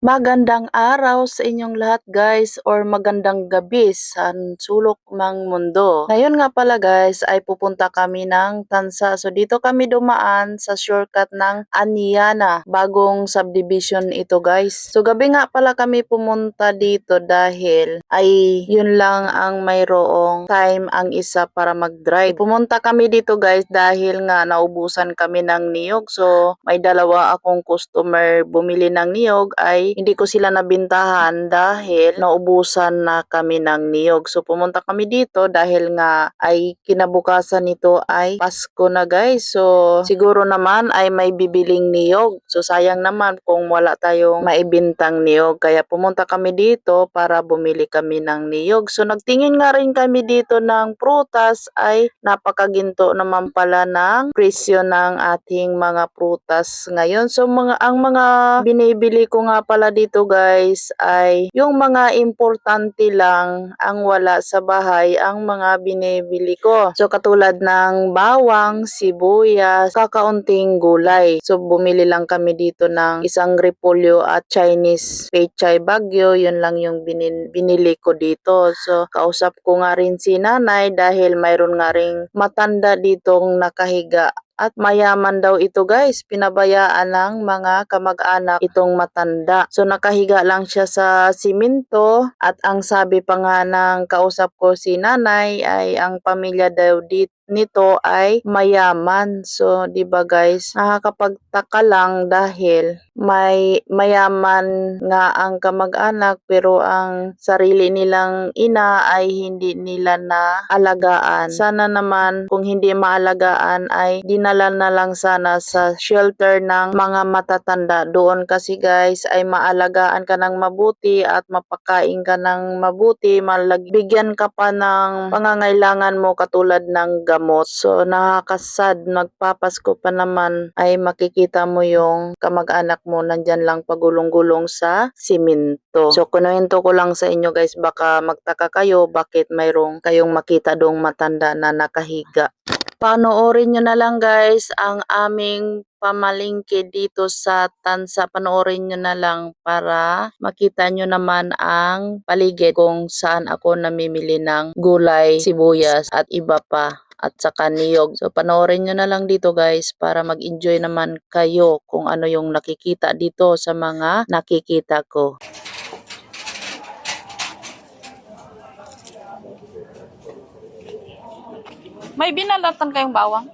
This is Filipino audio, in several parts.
Magandang araw sa inyong lahat guys or magandang gabi sa sulok ng mundo. Ngayon nga pala guys ay pupunta kami ng Tansa. So dito kami dumaan sa shortcut ng Aniana. Bagong subdivision ito guys. So gabi nga pala kami pumunta dito dahil ay yun lang ang mayroong time ang isa para mag-drive. Pumunta kami dito guys dahil nga naubusan kami ng niyog. So may dalawa akong customer bumili ng niyog ay hindi ko sila nabintahan dahil naubusan na kami ng niyog. So pumunta kami dito dahil nga ay kinabukasan nito ay Pasko na guys. So siguro naman ay may bibiling niyog. So sayang naman kung wala tayong maibintang niyog. Kaya pumunta kami dito para bumili kami ng niyog. So nagtingin nga rin kami dito ng prutas ay napakaginto naman pala ng presyo ng ating mga prutas ngayon. So mga ang mga binibili ko nga pala dito guys ay yung mga importante lang ang wala sa bahay ang mga binibili ko. So katulad ng bawang, sibuyas, kakaunting gulay. So bumili lang kami dito ng isang repolyo at Chinese pechay bagyo. Yun lang yung binil- binili ko dito. So kausap ko nga rin si nanay dahil mayroon nga ring matanda ditong nakahiga at mayaman daw ito guys. Pinabayaan ng mga kamag-anak itong matanda. So nakahiga lang siya sa simento at ang sabi pa nga ng kausap ko si nanay ay ang pamilya daw dito nito ay mayaman. So, 'di ba guys, nakakapagtaka lang dahil may mayaman nga ang kamag-anak pero ang sarili nilang ina ay hindi nila na alagaan. Sana naman kung hindi maalagaan ay dinala na lang sana sa shelter ng mga matatanda. Doon kasi guys ay maalagaan ka ng mabuti at mapakain ka ng mabuti, malagbigyan ka pa ng pangangailangan mo katulad ng gamot. So nakakasad, magpapasko pa naman ay makikita mo yung kamag-anak mo nandyan lang pagulong-gulong sa simento. So kunuhento ko lang sa inyo guys, baka magtaka kayo bakit mayroong kayong makita dong matanda na nakahiga. Panoorin nyo na lang guys ang aming pamalingke dito sa Tansa. Panoorin nyo na lang para makita nyo naman ang paligid kung saan ako namimili ng gulay, sibuyas at iba pa at saka niyog. So panoorin nyo na lang dito guys para mag-enjoy naman kayo kung ano yung nakikita dito sa mga nakikita ko. May binalatan kayong bawang?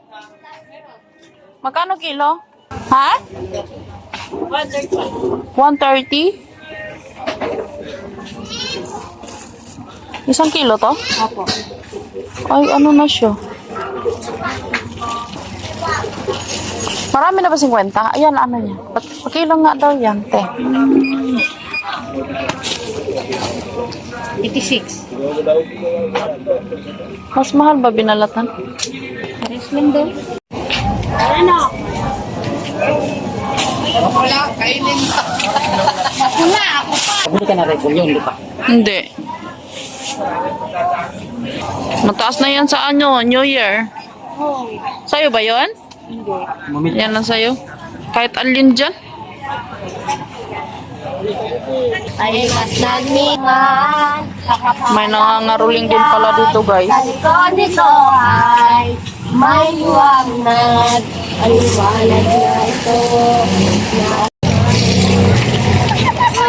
Magkano kilo? Ha? 130. Isang kilo to? Opo. Ay, ano na siya? Marami na ba 50? Ayan, ano niya? Pa- Pakilo nga daw yan, te. 86. Mas mahal ba binalatan? Pares lang din. Ano? Wala, kainin. Wala, ako pa. Pabili ka na rin kung yun, di ba? Hindi. Mataas na yan sa ano, New Year. Oh, Sa'yo ba yon? hindi. Yan lang sa'yo. Kahit alin dyan. Ay, mas nagmingan. May nangangaruling din pala dito, guys. Sa likod nito ay may liwanag. Ang liwanag na ito.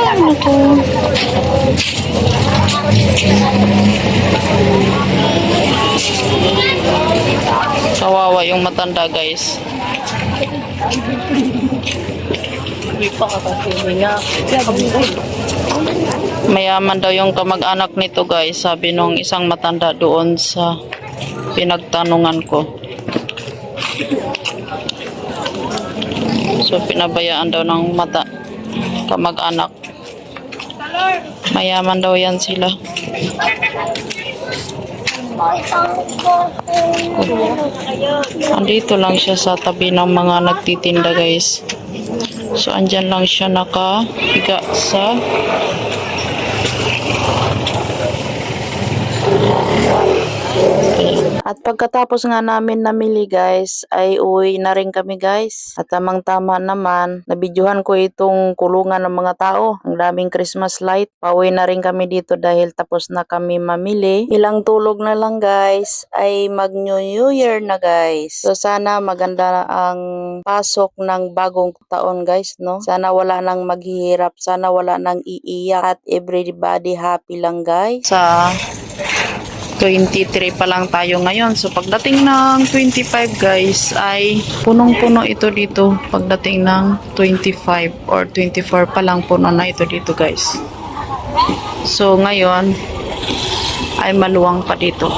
Ano to? Kawawa yung matanda, guys. Mayaman daw yung kamag-anak nito, guys. Sabi nung isang matanda doon sa pinagtanungan ko. So, pinabayaan daw ng mata kamag-anak. Mayaman daw yan sila. Andito lang siya sa tabi ng mga nagtitinda guys. So andyan lang siya nakahiga sa At pagkatapos nga namin namili guys, ay uwi na rin kami guys. At tamang tama naman, nabidyohan ko itong kulungan ng mga tao. Ang daming Christmas light. Pauwi na rin kami dito dahil tapos na kami mamili. Ilang tulog na lang guys, ay mag New Year na guys. So sana maganda ang pasok ng bagong taon guys, no? Sana wala nang maghihirap, sana wala nang iiyak at everybody happy lang guys. Sa 23 pa lang tayo ngayon. So pagdating ng 25 guys ay punong-puno ito dito. Pagdating ng 25 or 24 pa lang puno na ito dito guys. So ngayon ay maluwang pa dito.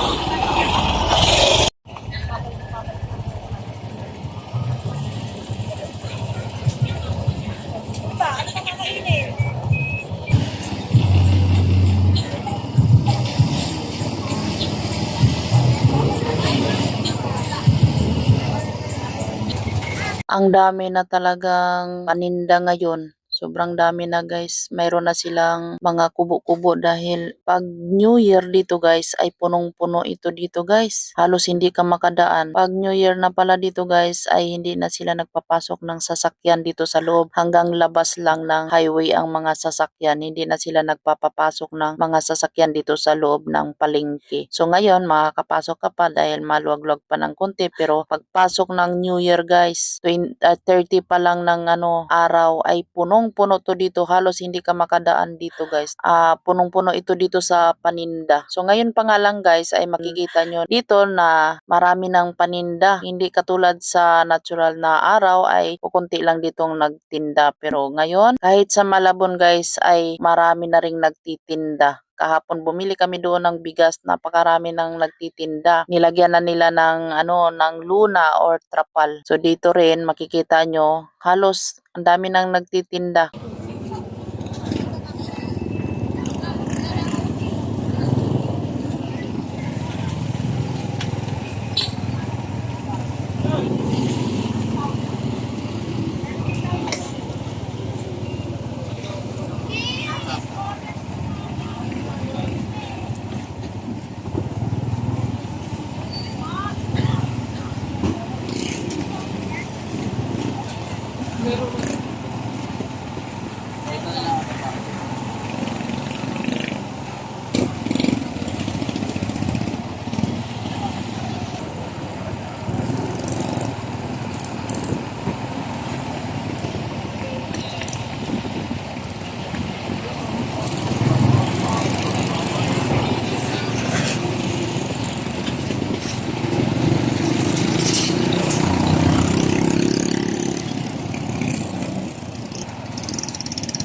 Dami na talagang paninda ngayon. Sobrang dami na guys. Mayroon na silang mga kubo-kubo dahil pag New Year dito guys ay punong-puno ito dito guys. Halos hindi ka makadaan. Pag New Year na pala dito guys ay hindi na sila nagpapasok ng sasakyan dito sa loob. Hanggang labas lang ng highway ang mga sasakyan. Hindi na sila nagpapapasok ng mga sasakyan dito sa loob ng palengke. So ngayon makakapasok ka pa dahil maluwag-luwag pa ng konti pero pagpasok ng New Year guys 20, ah, 30 pa lang ng ano araw ay punong-puno to dito halos hindi ka makadaan dito guys. Ah punong-puno ito dito sa paninda. So ngayon pa nga lang guys ay makikita nyo dito na marami ng paninda. Hindi katulad sa natural na araw ay kukunti lang ditong nagtinda. Pero ngayon kahit sa Malabon guys ay marami na ring nagtitinda. Kahapon bumili kami doon ng bigas. Napakarami ng nagtitinda. Nilagyan na nila ng ano ng luna or trapal. So dito rin makikita nyo halos ang dami nang nagtitinda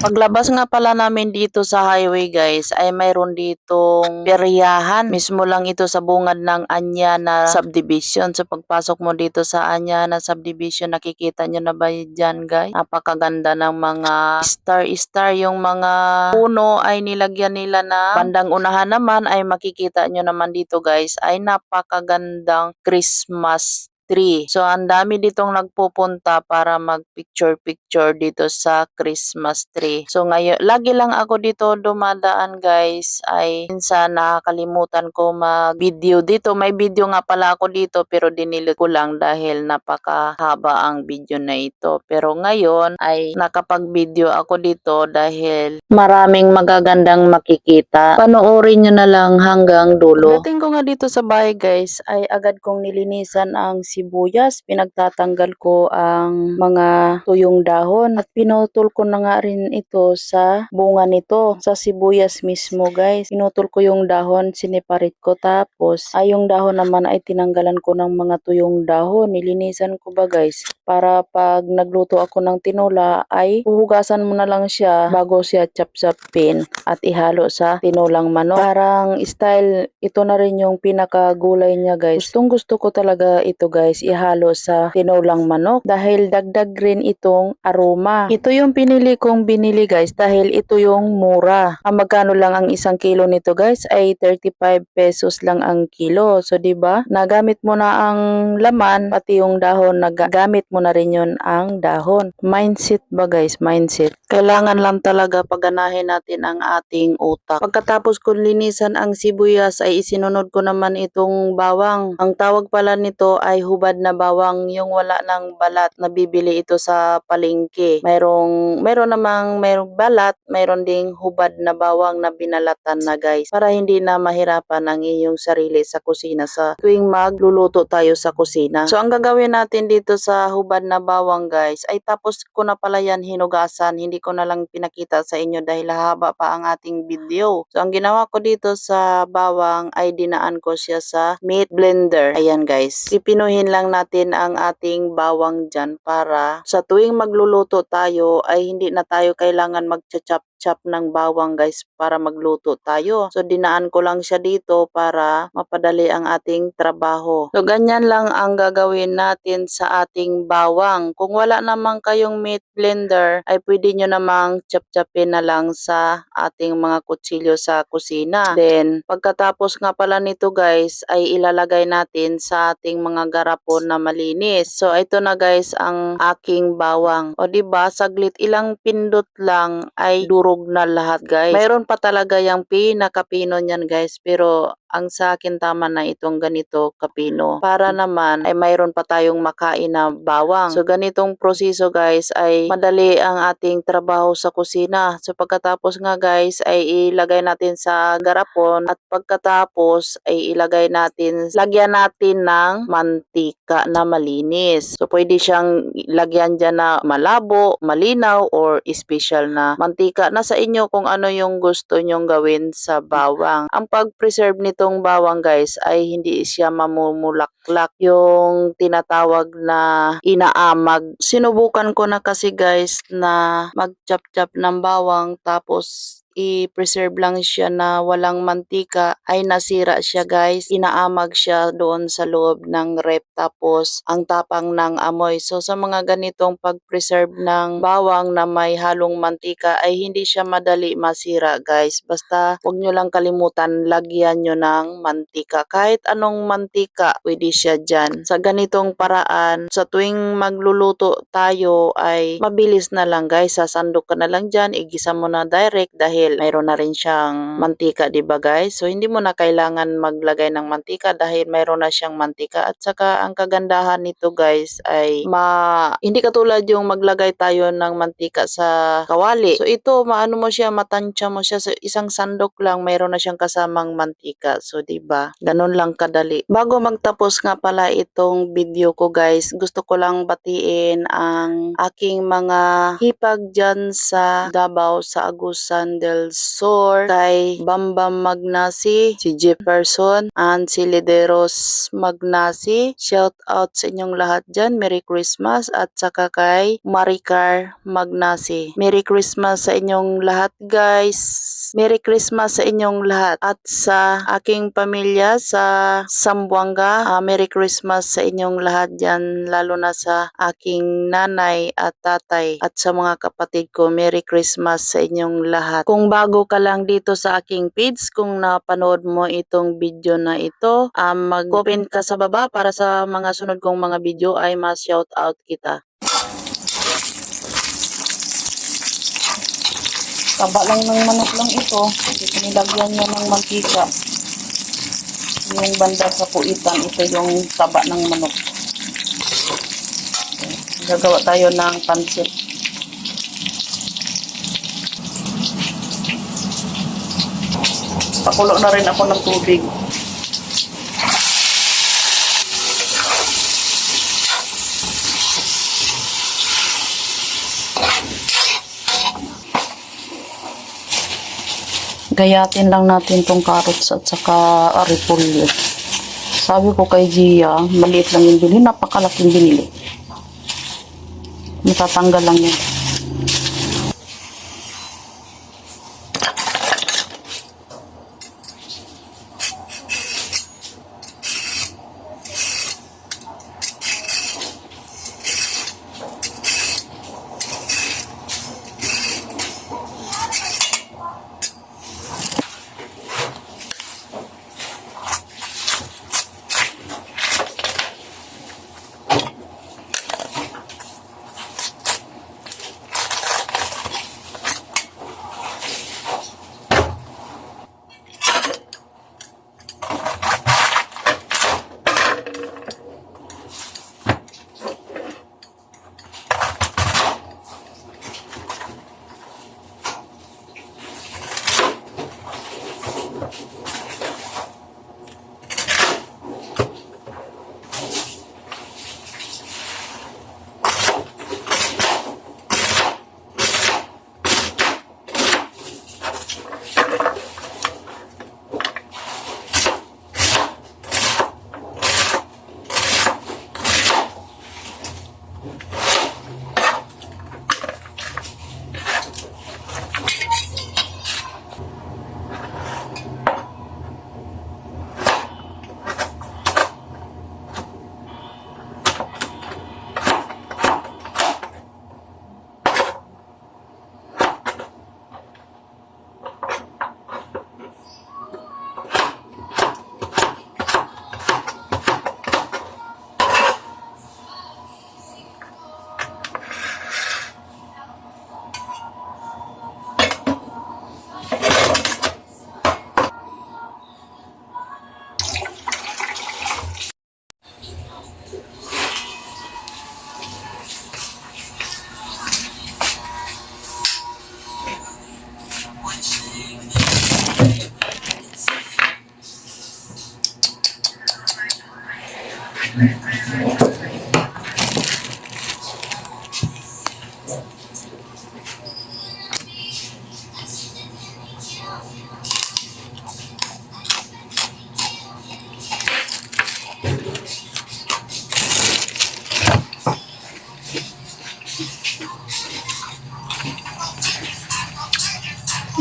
Paglabas nga pala namin dito sa highway guys ay mayroon ditong peryahan. Mismo lang ito sa bungad ng Anyana subdivision. So pagpasok mo dito sa Anyana subdivision nakikita nyo na ba dyan guys? Napakaganda ng mga star-star yung mga puno ay nilagyan nila na bandang unahan naman ay makikita nyo naman dito guys ay napakagandang Christmas tree. So, ang dami ditong nagpupunta para mag-picture-picture dito sa Christmas tree. So, ngayon, lagi lang ako dito dumadaan guys, ay minsan nakakalimutan ko mag-video dito. May video nga pala ako dito pero dinilit ko lang dahil napakahaba ang video na ito. Pero ngayon ay nakapag-video ako dito dahil maraming magagandang makikita. Panoorin nyo na lang hanggang dulo. Dating ko nga dito sa bahay guys, ay agad kong nilinisan ang sibuyas. Pinagtatanggal ko ang mga tuyong dahon at pinutol ko na nga rin ito sa bunga nito, sa sibuyas mismo guys. Pinutol ko yung dahon, siniparit ko tapos ay yung dahon naman ay tinanggalan ko ng mga tuyong dahon. Nilinisan ko ba guys? Para pag nagluto ako ng tinola ay huhugasan mo na lang siya bago siya chapsapin at ihalo sa tinolang manok. Parang style, ito na rin yung pinakagulay niya guys. Gustong gusto ko talaga ito guys, ihalo sa tinolang manok dahil dagdag rin itong aroma. Ito yung pinili kong binili guys dahil ito yung mura. Ang magkano lang ang isang kilo nito guys ay 35 pesos lang ang kilo. So 'di ba? Nagamit mo na ang laman pati yung dahon, nagagamit mo na rin yun ang dahon. Mindset ba guys? Mindset. Kailangan lang talaga paganahin natin ang ating utak. Pagkatapos ko linisan ang sibuyas ay isinunod ko naman itong bawang. Ang tawag pala nito ay hubad na bawang, yung wala ng balat. Nabibili ito sa palengke. Mayroong, mayroon namang mayroong balat, mayroon ding hubad na bawang na binalatan na guys. Para hindi na mahirapan ang iyong sarili sa kusina sa tuwing magluluto tayo sa kusina. So ang gagawin natin dito sa hubad na bawang guys ay tapos ko na pala yan hinugasan. Hindi ko na lang pinakita sa inyo dahil haba pa ang ating video. So ang ginawa ko dito sa bawang ay dinaan ko siya sa meat blender. Ayan guys. Pipinuhin lang natin ang ating bawang dyan para sa tuwing magluluto tayo ay hindi na tayo kailangan mag-chop chop ng bawang guys para magluto tayo. So dinaan ko lang siya dito para mapadali ang ating trabaho. So ganyan lang ang gagawin natin sa ating bawang. Kung wala namang kayong meat blender ay pwede nyo namang chop-chopin na lang sa ating mga kutsilyo sa kusina. Then pagkatapos nga pala nito guys ay ilalagay natin sa ating mga garapon na malinis. So ito na guys ang aking bawang. O di ba saglit ilang pindot lang ay durog na lahat guys. Mayroon pa talaga yung pinakapino niyan guys pero ang sa akin tama na itong ganito kapino. Para naman ay mayroon pa tayong makain na bawang. So ganitong proseso guys ay madali ang ating trabaho sa kusina. So pagkatapos nga guys ay ilagay natin sa garapon at pagkatapos ay ilagay natin, lagyan natin ng mantika na malinis. So pwede siyang lagyan dyan na malabo, malinaw or special na mantika. Nasa inyo kung ano yung gusto nyong gawin sa bawang. Ang pag-preserve nitong bawang guys ay hindi siya mamumulaklak yung tinatawag na inaamag. Sinubukan ko na kasi guys na mag-chop-chop ng bawang tapos i-preserve lang siya na walang mantika ay nasira siya guys. Inaamag siya doon sa loob ng rep tapos ang tapang ng amoy. So sa mga ganitong pag-preserve ng bawang na may halong mantika ay hindi siya madali masira guys. Basta huwag nyo lang kalimutan lagyan nyo ng mantika. Kahit anong mantika pwede siya dyan. Sa ganitong paraan sa tuwing magluluto tayo ay mabilis na lang guys. Sasandok ka na lang dyan. Igisa mo na direct dahil mayroon na rin siyang mantika, 'di ba guys? So hindi mo na kailangan maglagay ng mantika dahil mayroon na siyang mantika at saka ang kagandahan nito guys ay ma hindi katulad yung maglagay tayo ng mantika sa kawali. So ito maano mo siya, matansya mo siya sa isang sandok lang mayroon na siyang kasamang mantika. So 'di ba? Ganun lang kadali. Bago magtapos nga pala itong video ko guys, gusto ko lang batiin ang aking mga hipag dyan sa Davao sa Agusan del Sur, kay Bambam Magnasi, si Jefferson, and si Lideros Magnasi. Shout out sa inyong lahat dyan. Merry Christmas at saka kay Maricar Magnasi. Merry Christmas sa inyong lahat guys. Merry Christmas sa inyong lahat at sa aking pamilya sa Sambuanga. ah, Merry Christmas sa inyong lahat dyan lalo na sa aking nanay at tatay at sa mga kapatid ko. Merry Christmas sa inyong lahat. Kung bago ka lang dito sa aking page, kung napanood mo itong video na ito, um, mag-comment ka sa baba para sa mga sunod kong mga video ay ma-shout out kita. Taba lang ng manok lang ito. Nilagyan niya ng mantika. Yung banda sa puitan, ito yung taba ng manok. Gagawa tayo ng pansit. Pakulo na rin ako ng tubig. Gayatin lang natin tong carrots at saka repolyo. Sabi ko kay Gia, maliit lang yung binili, napakalaking binili. Matatanggal lang yun.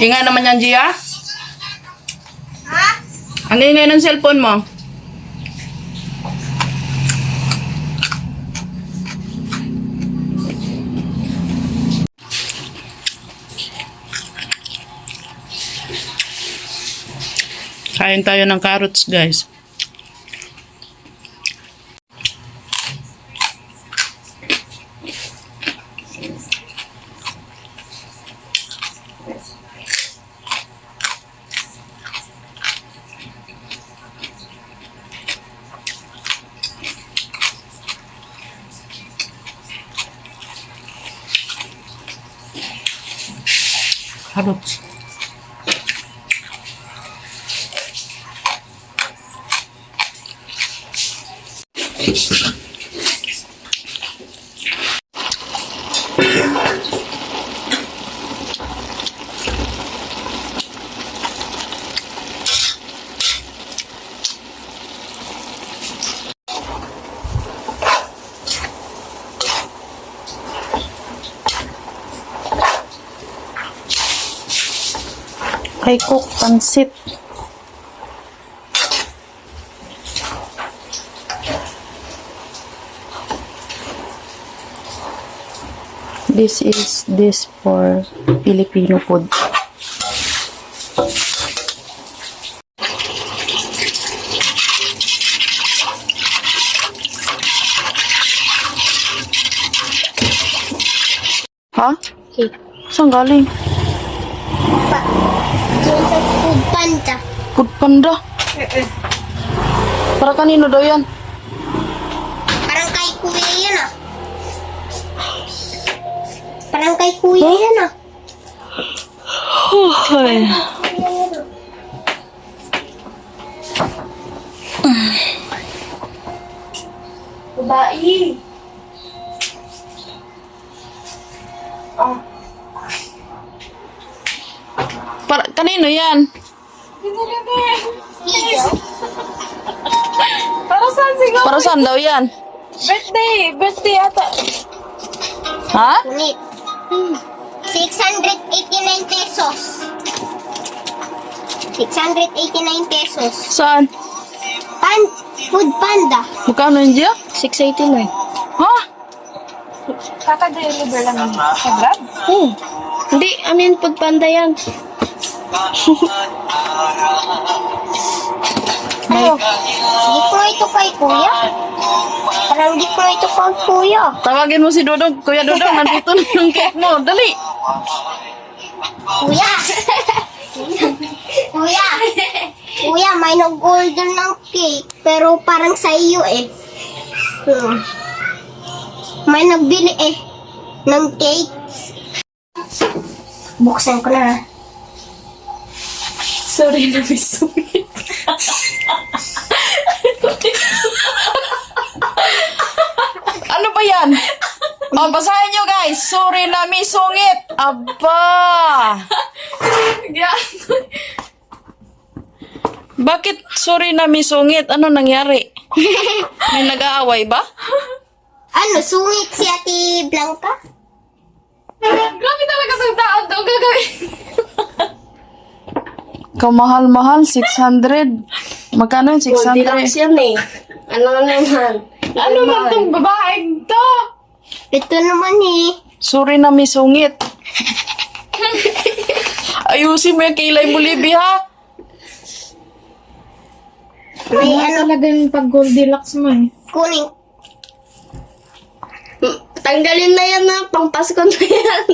Ingay naman yan, Gia. Ha? Ang ingay ng cellphone mo. Kain tayo ng carrots, guys. Carrots. Kay cook pansit. This is this for Filipino food. Ha? Cake. Saan galing? Pa. Yung sa food panda. Food panda. Para kanino daw yan? Parang kay kuya yan ah. Parang kay kuya yan ah. Ay. Babae. Para kanino yan? Para saan siguro? Para saan daw yan? Birthday! Birthday ata. Ha? Ngunit. 689 pesos. 689 pesos. Saan? Pan food panda. Magkano yun dyan? 689. Ha? Kaka-deliver lang sa Grab? Hmm. Hindi, amin food panda yan. Gift mo ito kay kuya? Parang gift mo ito kay kuya. tawagin mo si Dodong. Kuya Dodong, nandito na yung cake mo. Dali. Kuya! kuya! Kuya, may nag-order ng cake, pero parang sa iyo eh. Hmm. May nagbili eh ng cake. Buksan ko na. Sorry na misungit. Ano ba yan? O, basahin nyo guys. Sorry na may sungit. Aba! Bakit sorry na may sungit? Ano nangyari? May nag-aaway ba? Ano, sungit si Ate Blanca? Grabe talaga sa tao to. Gagawin. Kamahal-mahal, 600. Magkano yung 600? yan eh. Ano naman? Ano man tong babaeng to? Ito naman eh. Sorry na may sungit. Ayusin mo yung kilay mo, Libby, ha? May ano, talaga yung pag Goldilocks mo eh. kuning. Tanggalin na yan na, pampasko na yan.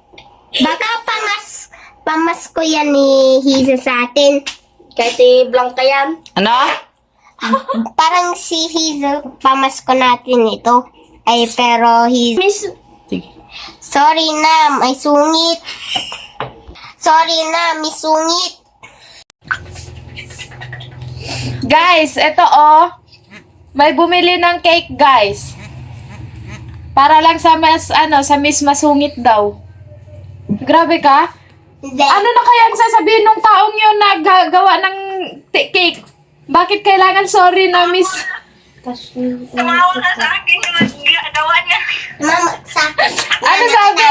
Baka pamas, pamasko yan ni Hiza sa atin. Kahit si Blanca yan. Ano? Parang si Hiza, pamasko natin ito. Ay, pero Hiza... Miss, Sige. sorry na, may sungit. Sorry na, may sungit. Guys, eto oh. May bumili ng cake, guys. Para lang sa mas, ano, sa Miss Masungit daw. Grabe ka. Hindi. Ano na kaya ang sasabihin ng taong yun na gagawa ng t- cake? Bakit kailangan sorry na Miss? Tumawa na sa akin yung ginagawa niya. Mama, sa akin. Ano sabi?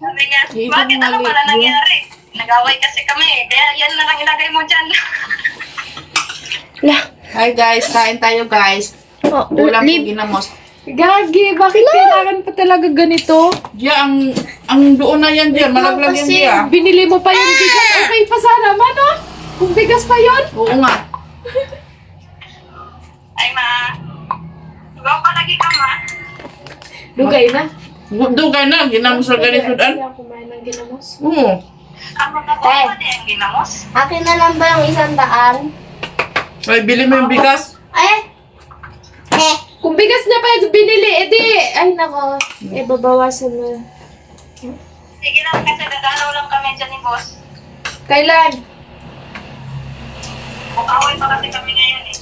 Sabi niya, bakit ano pala nangyari? Nag-away kasi kami, kaya yan na lang ilagay mo dyan. Hi guys, kain tayo guys. Oh, Ulam lib- ginamos. Gagi, bakit kailangan pa talaga ganito? Diyan, ang, ang doon na yan diyan. Malaglag yan diyan. binili mo pa yung bigas. Okay pa sana man, oh. Kung bigas pa yon. Oo nga. Ay ma, huwag pa lagi ka ma. Dugay na. Dugay na, ginamos na ganito. Kaya kumain ng ginamos. Oo. Ako na Eh. pa ang ginamos. Akin na lang ba yung isang daan? Ay, bili mo yung bigas. Eh. Kung bigas niya pa yung binili, edi, ay nako, eh babawasan mo. Sige lang kasi dadalaw lang kami dyan ni boss. Kailan? Away pa kasi kami ngayon eh.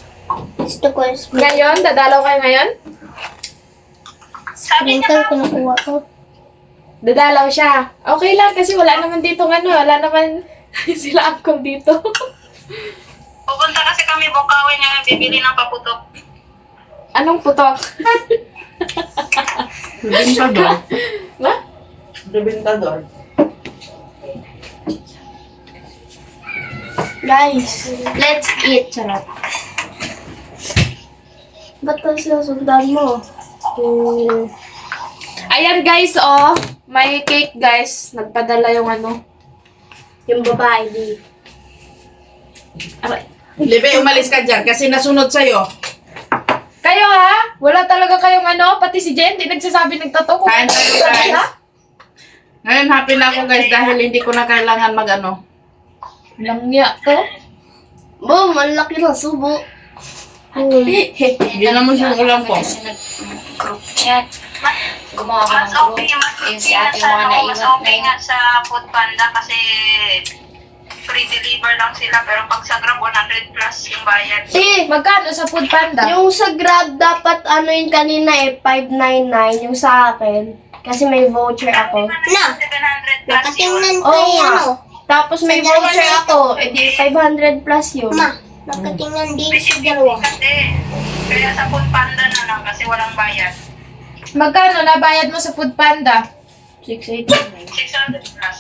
Gusto ko yung Ngayon? Dadalaw kayo ngayon? Sabi niya ma, kinukuha ko. Dadalaw siya. Okay lang kasi wala naman dito ano, wala naman sila angkong dito. pupunta kasi kami Bukawi niya bibili ng paputok. Anong putok? Bibintador. Ma? Bibintador. Guys, let's eat. Charot. Ba't ka sinusundan mo? Hmm. Ayan guys, oh. May cake guys. Nagpadala yung ano. Yung babae di. Aray. Libe, umalis ka dyan kasi nasunod sa'yo. Kayo ha? Wala talaga kayong ano? Pati si Jen, di nagsasabi nagtotoo. Kain tayo guys. Ngayon, happy na ako guys dahil hindi ko na kailangan mag ano. Langya to. Boom, ang laki ng subo. Ginamos yung ulam ko. group chat. Gumawa ko ng Mas okay, group. mas Yung okay si ate sa, yung mga ano, mas naiwan okay na nga sa food panda kasi free deliver lang sila pero pag sa Grab 100 plus yung bayad. Eh, magkano sa food panda? Yung sa Grab, dapat ano yun kanina eh, 599 yung sa akin. Kasi may voucher ako. Na, 700 plus yun. nakatingnan ko Oo yung ano. Tapos may Sa dalawa voucher na ito. ako, edi 500 plus yun. Ma, nakatingnan din sa dalawa. Kasi kaya sa food panda na lang kasi walang bayad. Magkano nabayad mo sa food panda? 689. 600 plus.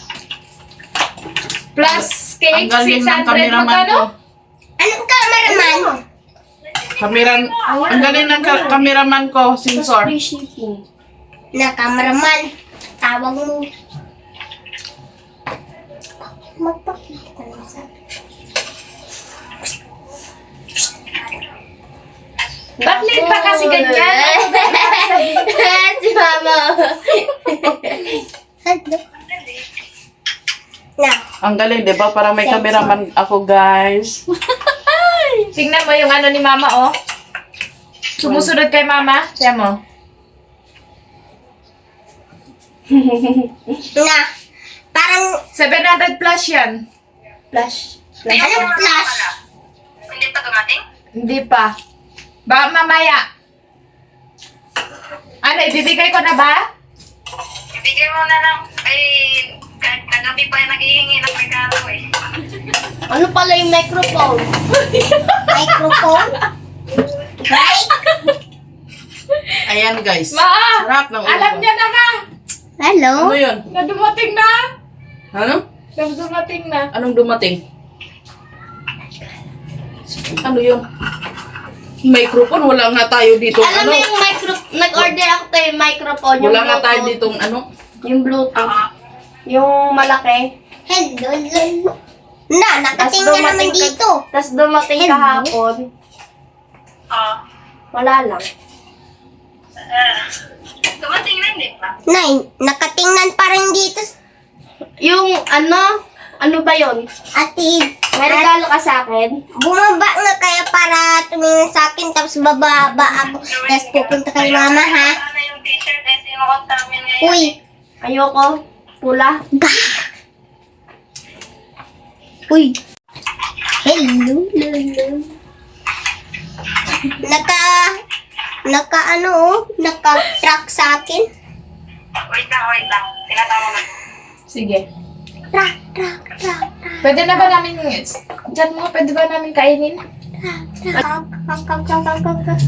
Plus Ang cake, galing ng 600. cameraman Magkano? ko. Anong cameraman? Kameran, ang galing ng ka- cameraman ko, sensor. free shipping. Na cameraman. Tawag mo. Magpakita na sa Ba't late pa kasi ganyan? si mama. Hello. Na, Ang galing, di ba? Parang may cameraman ako, guys. Tingnan mo yung ano ni mama, oh. Sumusunod kay mama. Tiyan mo. na. Parang, 700 plus yan. Flash. Flash. Yung Anong flash? Hindi pa dumating? Hindi pa. Ba, mamaya. Ano, ibibigay ko na ba? Ibigay mo na lang. Ay, ka- kagabi pa yung naghihingi ng regalo eh. Ano pala yung microphone? Microphone? Right? Ayan guys. Ma! Sarap ng ulo. Alam niya na ma! Hello? Ano yun? Na dumating na! Ano? Na dumating na. Anong dumating? Ano yun? Microphone? Wala nga tayo dito. Alam ano? mo yung micro... Nag-order ako tayo yung microphone. Yung Wala nga tayo Bluetooth. ditong ano? Yung Bluetooth. Yung malaki. Hello, lolo. Na, nakating na naman ka- dito. Tapos dumating Hello? kahapon. Oo. Wala lang. Ah, dumating na hindi pa. Nay, nakatingnan pa rin dito. Yung ano? Ano ba yon? Ate, May regalo ka sa akin? bumaba nga kaya para tumingin sa akin tapos bababa ako. Tapos pupunta kay mama ha. Yung t-shirt eh. Uy, Ayoko. Pula. uy. Hello, lolo. Naka, naka ano oh, naka-track sa akin. Wait lang, wait lang. Tinatawag na. Sige. Track, track, track, Pwede na ba namin, dyan mo, pwede ba namin kainin? track, track, track, track, track, track.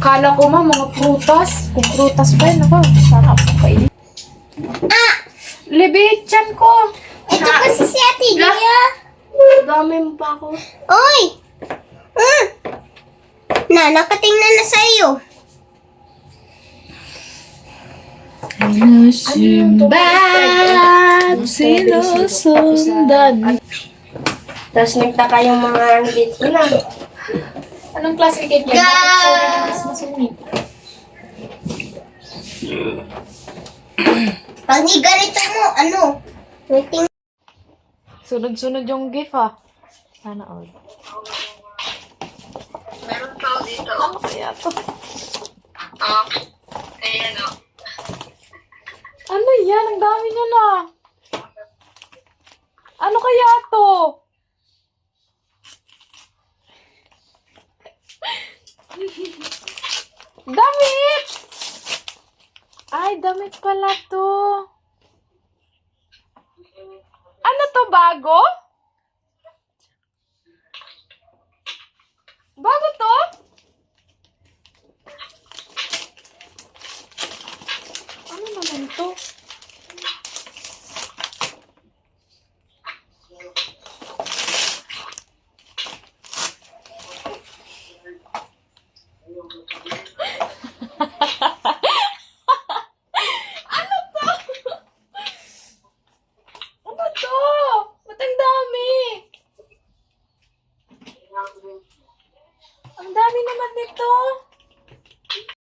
Kala ko ma, mga prutas. Kung prutas pa yun, ako, sarap kainin. Ah, Libichan ko. ito kasi si Ate Gia. Dami mo pa ako. Oy! Mm. Na, nakatingnan na sa iyo. Bad sinusundan. Tapos nagtaka yung mga dito na. Anong klase cake yan? Masungit? Pag ni ganito mo, ano? Waiting. Sunod-sunod yung gift ah. Sana all. Meron pa ako dito. Ano kaya to? Oo. Ayan o. Ano yan? Ang dami nyo na. Ano kaya to? damit! Ay, damit pala to. Ano to, bago? Bago to? Ano naman to?